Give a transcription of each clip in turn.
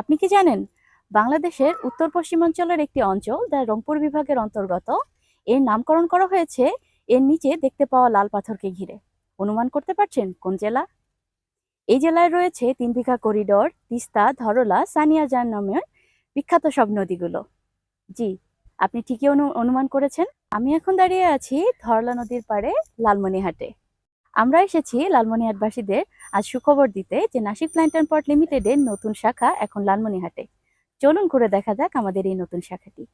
আপনি কি জানেন? বাংলাদেশের উত্তর পশ্চিমাঞ্চলের একটি অঞ্চল, যা রংপুর বিভাগের অন্তর্গত। এর নামকরণ করা হয়েছে, এর নিচে দেখতে পাওয়া লাল পাথরকে ঘিরে। অনুমান করতে পারছেন কোন জেলা? এই জেলায় রয়েছে তিন বিঘা করিডোর, তিস্তা, ধরলা সানিয়াজান নামের বিখ্যাত সব নদীগুলো। জি, আপনি ঠিকই অনু- অনুমান করেছেন। আমি এখন দাঁড়িয়ে আছি ধরলা নদীর পাড়ে লালমনিহাটে আমরা এসেছি লালমনিহাটবাসীদের আজ সুখবর দিতে যে নাসিক প্ল্যান্ট অ্যান্ড পট লিমিটেডের নতুন শাখা এখন লালমনিহাটে। চলুন ঘুরে দেখা যাক আমাদের এই নতুন শাখাটি।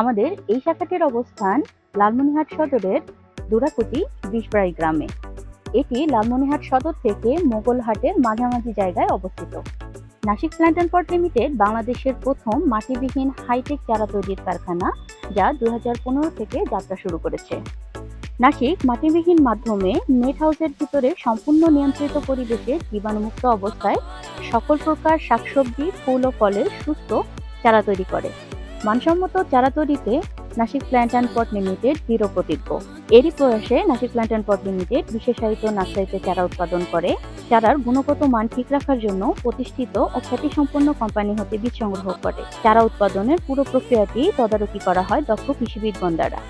আমাদের এই শাখাটির অবস্থান লালমনিহাট সদরের দুরাকুটি বিষবাড়ি গ্রামে। এটি লালমনিহাট সদর থেকে মোগলহাটের মাঝামাঝি জায়গায় অবস্থিত। Nasik plant and pot limited বাংলাদেশের প্রথম মাটিবিহীন হাইটেক চারা তৈরির কারখানা যা দুই থেকে যাত্রা শুরু করেছে। নাসিক মাটিবিহীন মাধ্যমে নেট হাউসের ভিতরে সম্পূর্ণ নিয়ন্ত্রিত পরিবেশে জীবাণুমুক্ত অবস্থায় সকল প্রকার শাকসবজি, ফুল ও ফলের সুস্থ চারা তৈরি করে। মানসম্মত চারা তৈরিতে Nasik plant and pot limited দৃঢ় প্রতিজ্ঞ। এরই প্রয়াসে Nasik plant and pot limited বিশেষায়িত নার্সারিতে চারা উৎপাদন করে। চারার গুণগত মান ঠিক রাখার জন্য প্রতিষ্ঠিত ও খ্যাতিসম্পন্ন কোম্পানি হতে বীজ সংগ্রহ করে চারা উৎপাদনের পুরো প্রক্রিয়াটি তদারকি করা হয় দক্ষ কৃষিবিদগণ দ্বারা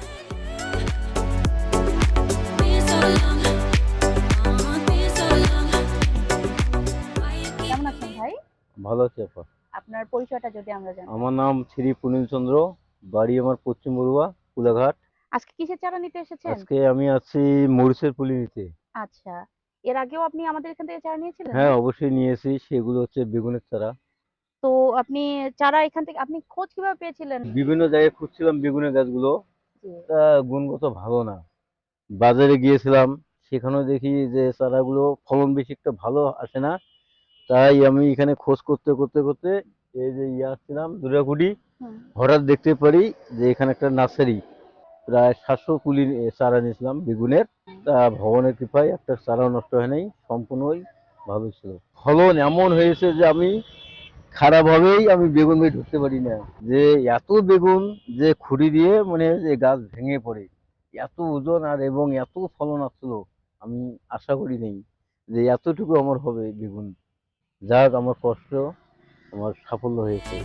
কেমন আছেন ভাই? ভালো আছি আপা। আপনার পরিচয়টা যদি আমরা জানি আমার নাম শ্রী পুনীল চন্দ্র বাড়ি আমার পশ্চিম বড়ুয়া কুলাঘাট। আজকে কিসের চারা নিতে এসেছেন? আজকে আমি আছি মরিচের পুলি নিতে। আচ্ছা এর আগেও আপনি আমাদের এখান থেকে চারা নিয়েছিলেন? হ্যাঁ অবশ্যই নিয়েছি। সেগুলো হচ্ছে বেগুনের চারা। তো আপনি চারা এখান থেকে আপনি খোঁজ কীভাবে পেয়েছিলেন? বিভিন্ন জায়গায় খুঁজছিলাম বেগুনের গাছগুলো। তা গুণগত ভালো না। বাজারে গিয়েছিলাম। সেখানেও দেখি যে চারাগুলো ফলন বেশি একটা ভালো আসে না। তাই আমি এখানে খোঁজ করতে করতে করতে এই যে ইয়ে আসছিলাম দুর্গাকুটি। হুম। হঠাৎ দেখতে পারি যে এখানে একটা নার্সারি। প্রায় সাতশো কুলি চারা নিয়েছিলাম বেগুনের। তা ভগবানের কৃপায় একটা চারাও নষ্ট হয় নাই, সম্পূর্ণই ভালো ছিল। ফলন এমন হয়েছে যে আমি খারাপভাবেই আমি বেগুন দিয়ে ঢুকতে পারি না। যে এত বেগুন যে খুঁড়ি দিয়ে মানে যে গাছ ভেঙে পড়ে, এত ওজন আর এবং এত ফলন আসছিল, আমি আশা করি নেই যে এতটুকু আমার হবে বেগুন। যাক আমার কষ্ট, আমার সাফল্য হয়েছে।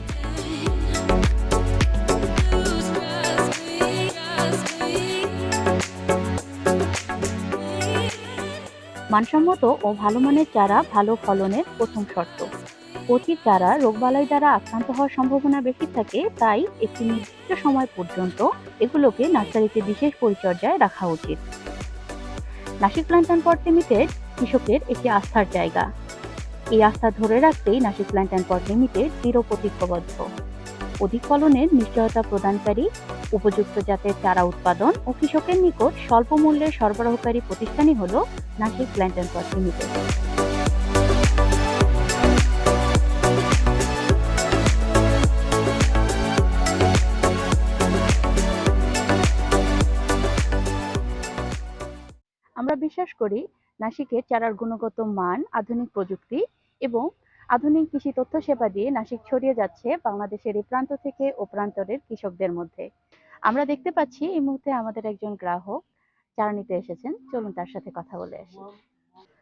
মানসম্মত ও ভালো মানের চারা ভালো ফলনের প্রথম শর্ত। কচি চারা রোগবালাই দ্বারা আক্রান্ত হওয়ার সম্ভাবনা বেশি থাকে, তাই একটি নির্দিষ্ট সময় পর্যন্ত এগুলোকে নার্সারিতে বিশেষ পরিচর্যায় রাখা উচিত। নাসিক প্ল্যান্টন পট লিমিটেড কৃষকের একটি আস্থার জায়গা। এই আস্থা ধরে রাখতেই Nasik plant and pot limited দৃঢ় প্রতিজ্ঞবদ্ধ অধিক ফলনের নিশ্চয়তা প্রদানকারী, উপযুক্ত জাতের চারা উৎপাদন ও কৃষকের নিকট স্বল্প মূল্যের সরবরাহকারী প্রতিষ্ঠানই হল নাসিক প্ল্যান্ট অ্যান্ড লিমিটেড। আমরা বিশ্বাস করি নাসিকের চারার গুণগত মান, আধুনিক প্রযুক্তি এবং আধুনিক কৃষি তথ্য সেবা দিয়ে নাসিক ছড়িয়ে যাচ্ছে বাংলাদেশের এই প্রান্ত থেকে ও প্রান্তরের কৃষকদের মধ্যে। আমরা দেখতে পাচ্ছি এই মুহূর্তে আমাদের একজন গ্রাহক চারা নিতে এসেছেন। চলুন তার সাথে কথা বলে আসি।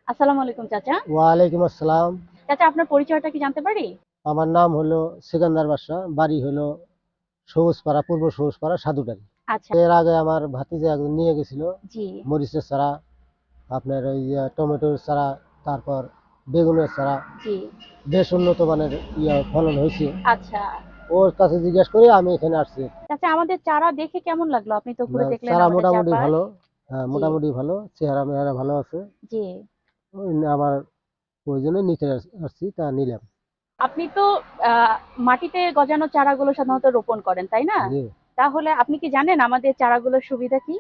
আসসালামু আলাইকুম চাচা। ওয়ালাইকুম আসসালাম। চাচা আপনার পরিচয়টা কি জানতে পারি? আমার নাম হলো সিকান্দার বাদশা বাড়ি হলো সবুজপাড়া পূর্ব সবুজপাড়া সাধুটারি আচ্ছা। এর আগে আমার ভাতিজা একজন নিয়ে গেছিল জি। মরিচের চারা আপনার ওই টমেটোর চারা তারপর বেগুনের চারা। জি। বেশ উন্নত মানের ইয়া ফলন হয়েছে। আচ্ছা। ওর কাছে জিজ্ঞেস করে আমি এখানে আসছি। চাচা আমাদের চারা দেখে কেমন লাগল? আপনি তো ঘুরে দেখলেন চারা মোটামুটি ভালো। হ্যাঁ মোটামুটি ভালো। চেহারা মেহারা ভালো আছে। জি। আমার জন্য নিতে আসছি তা নিলাম। আপনি তো আহ, মাটিতে গজানো চারাগুলো সাধারণত রোপণ করেন তাই না? তাহলে আপনি কি জানেন আমাদের চারাগুলোর সুবিধা কি?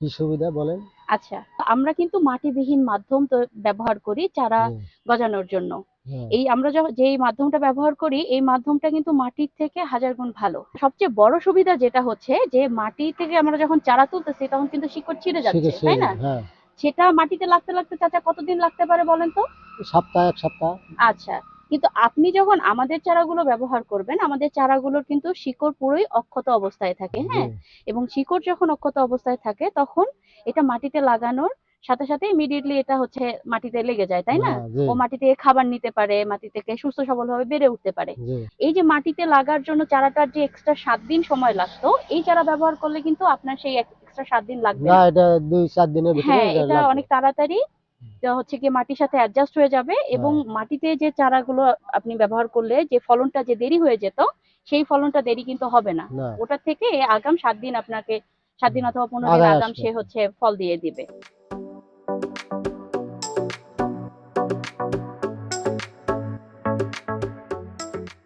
কি সুবিধা বলেন? আচ্ছা আমরা কিন্তু মাটিবিহীন মাধ্যম তো ব্যবহার করি চারা গজানোর জন্য। হ্যাঁ, এই আমরা যেই মাধ্যমটা ব্যবহার করি এই মাধ্যমটা কিন্তু মাটির থেকে হাজার গুণ ভালো। সবচেয়ে বড় সুবিধা যেটা হচ্ছে যে মাটি থেকে আমরা যখন চারা তুলতেছি তখন কিন্তু শিকড় ছিঁড়ে যাচ্ছে তাই না? হ্যাঁ। সেটা মাটিতে লাগতে লাগতে চাচা কতদিন লাগতে পারে বলেন তো? সপ্তাহ এক সপ্তাহ। আচ্ছা কিন্তু আপনি যখন আমাদের চারাগুলো ব্যবহার করবেন আমাদের চারাগুলোর কিন্তু শিকড় পুরোই অক্ষত অবস্থায় থাকে হ্যাঁ? এবং শিকড় যখন অক্ষত অবস্থায় থাকে তখন এটা মাটিতে লাগানোর সাথে সাথে ইমিডিয়েটলি এটা হচ্ছে মাটিতে লেগে যায় তাই না? হ্যাঁ, ও মাটি থেকে খাবার নিতে পারে মাটি থেকে সুস্থ সবলভাবে বেড়ে উঠতে পারে। এই যে মাটিতে লাগার জন্য চারাটার যে এক্সট্রা সাত দিন সময় লাগতো এই চারা ব্যবহার করলে কিন্তু আপনার সেই এক্সট্রা সাত দিন লাগবে না। এটা দুই চার দিনের ভিতরে হ্যাঁ এটা অনেক তাড়াতাড়ি হচ্ছে কি মাটির সাথে অ্যাডজাস্ট হয়ে যাবে এবং হ্যাঁ। মাটিতে যে চারাগুলো আপনি ব্যবহার করলে যে ফলনটা যে দেরি হয়ে যেত সেই ফলনটা দেরি কিন্তু হবে না। ওটার থেকে আগাম সাত দিন আপনাকে সাত দিন অথবা পনেরো দিন আগাম সে হচ্ছে ফল দিয়ে দিবে।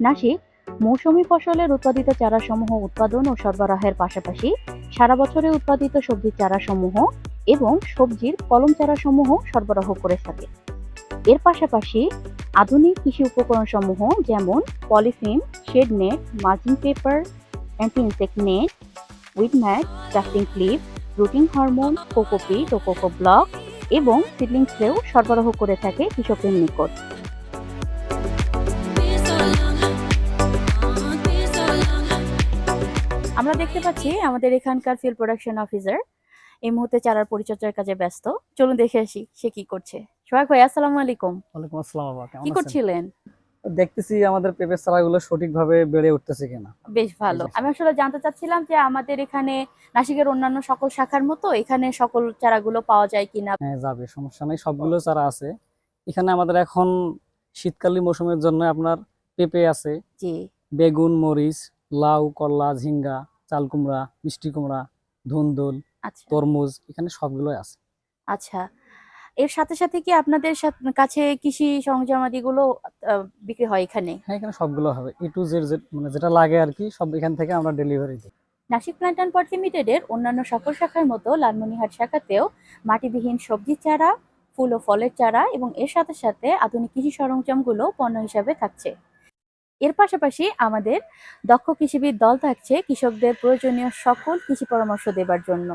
নাসিক মৌসুমী ফসলের উৎপাদিত চারাসমূহ উৎপাদন ও সরবরাহের পাশাপাশি সারা বছরে উৎপাদিত সবজির চারাসমূহ এবং সবজির কলম চারাসমূহ সরবরাহ করে থাকে। এর পাশাপাশি আধুনিক কৃষি উপকরণ সমূহ যেমন polythene, shade net, margin paper anti insect net, weed mat, dusting clip rooting hormone cocopeat ও কোকো ব্লক এবং সিডলিং স্প্রেও সরবরাহ করে থাকে কৃষকের নিকট। আমরা দেখতে পাচ্ছি আমাদের এখানকার ফিল্ড প্রোডাকশন অফিসার এই মুহূর্তে চারার পরিচর্যার কাজে ব্যস্ত। চলুন দেখে আসি সে কি করছে। সোহাগ ভাই আসসালামু আলাইকুম। ওয়ালাইকুম আসসালাম বাবা কেমন কি করছিলেন? দেখতেছি আমাদের পেঁপের চারাগুলো সঠিকভাবে বেড়ে উঠতেছে কিনা। বেশ ভালো। আমি আসলে জানতে চাচ্ছিলাম যে আমাদের এখানে নাসিকের অন্যান্য সকল শাখার মতো এখানে সকল চারাগুলো পাওয়া যায় কিনা? হ্যাঁ যাবে সমস্যা নেই সবগুলো চারা আছে। এখানে আমাদের এখন শীতকালীন মৌসুমের জন্য আপনার পেঁপে আছে জি। বেগুন মরিচ লাউ করলা ঝিঙ্গা চাল কুমড়া মিষ্টি কুমড়া ধুন্দুল তরমুজ এখানে সবগুলোই আছে। আচ্ছা। এর সাথে সাথে কি আপনাদের কাছে কৃষি সরঞ্জামাদিগুলো আহ, বিক্রি হয় এখানে? হ্যাঁ এখানে সবগুলো হবে। এ টু জেড মানে যেটা লাগে আর কি সব এখান থেকে আমরা ডেলিভারি দিই। নাসিক প্ল্যান্ট অ্যান্ড পট লিমিটেডের অন্যান্য সকল শাখার মতো লালমনিহাট শাখাতেও মাটিবিহীন সবজির চারা ফুল ও ফলের চারা এবং এর সাথে সাথে আধুনিক কৃষি সরঞ্জামগুলো পণ্য হিসাবে থাকছে। এর পাশাপাশি আমাদের দক্ষ কৃষিবিদ দল থাকছে কৃষকদের প্রয়োজনীয় সকল কৃষি পরামর্শ দেবার জন্য।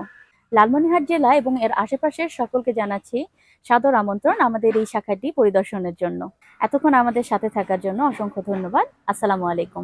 লালমনিহাট জেলা এবং এর আশেপাশের সকলকে জানাচ্ছি সাদর আমন্ত্রণ আমাদের এই শাখাটি পরিদর্শনের জন্য। এতক্ষণ আমাদের সাথে থাকার জন্য অসংখ্য ধন্যবাদ। আসসালামু আলাইকুম।